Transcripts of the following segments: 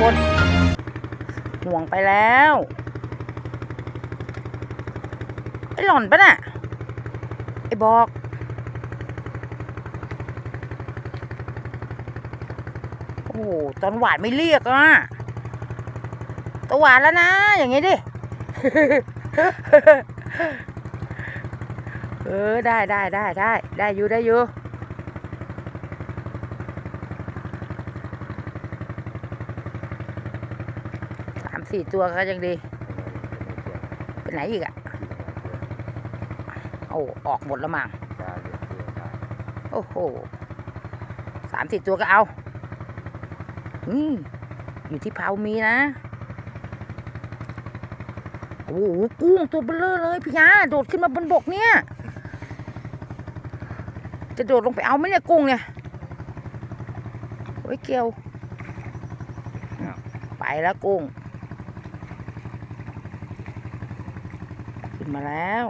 ห่วงไปแล้วไอ้หล่อนปะน่ะไอ้บอกโอ้โหตอนหวานไม่เรียกอะตัวหวานแล้วนะ อย่างงี้ดิเออได้ได้ได้ได้ได้อยู่ได้อยู่ สามสี่ตัวก็ยังดีเป็นไหนอีกอะโอ้ออกหมดแล้วมั้งโอ้โหสามสี่ตัวก็เอาอืมอยู่ที่เผามีนะโอ้โหกุ้งตัวเบลอเลยพี่ยาโดดขึ้นมาบนบกเนี่ย จะโดดลงไปเอาไหมเนี่ยกุ้งเนี่ยโอ้ยเกียวไปแล้วกุ้ง นมาแล้ว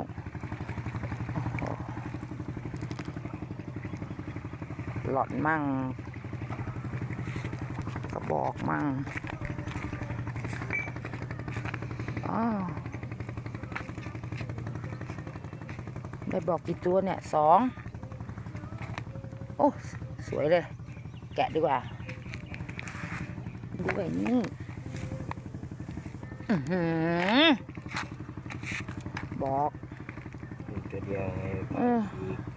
หลอนมั่ง กระบอกมั่งอ้าวได้บอกกี่ตัวเนี่ยสองโอ้ สวยเลย แกะดีกว่า ด้วยนี่อือหือ บอกตัวเดียวไงเออ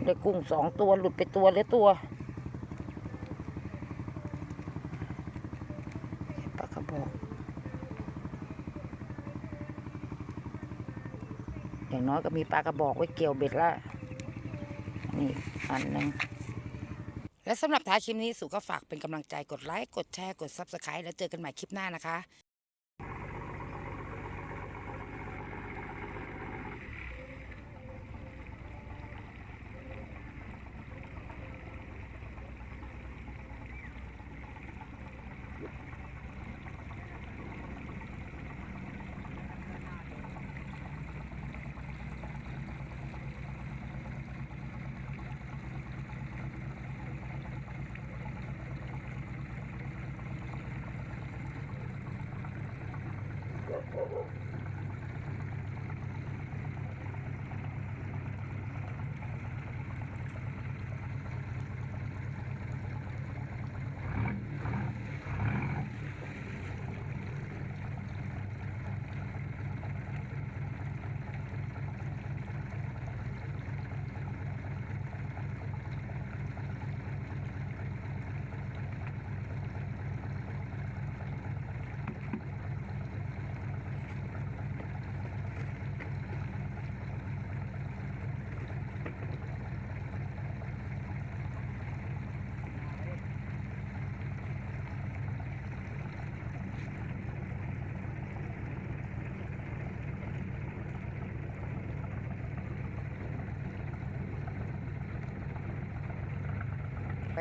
ได้กุ้งสองตัวหลุดไปตัวเหลือตัวปลากระบอก อย่างน้อยก็มีปลากระบอกไว้เกี่ยวเบ็ดละนี่อันหนึ่งและสำหรับท้ายคลิปนี้สุก็ฝากเป็นกำลังใจกดไลค์ กดแชร์ กด Subscribe แล้วเจอกันใหม่คลิปหน้านะคะ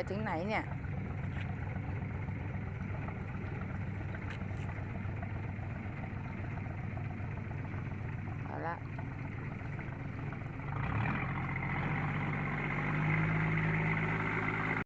ไปถึงไหนเนี่ยเอาละ。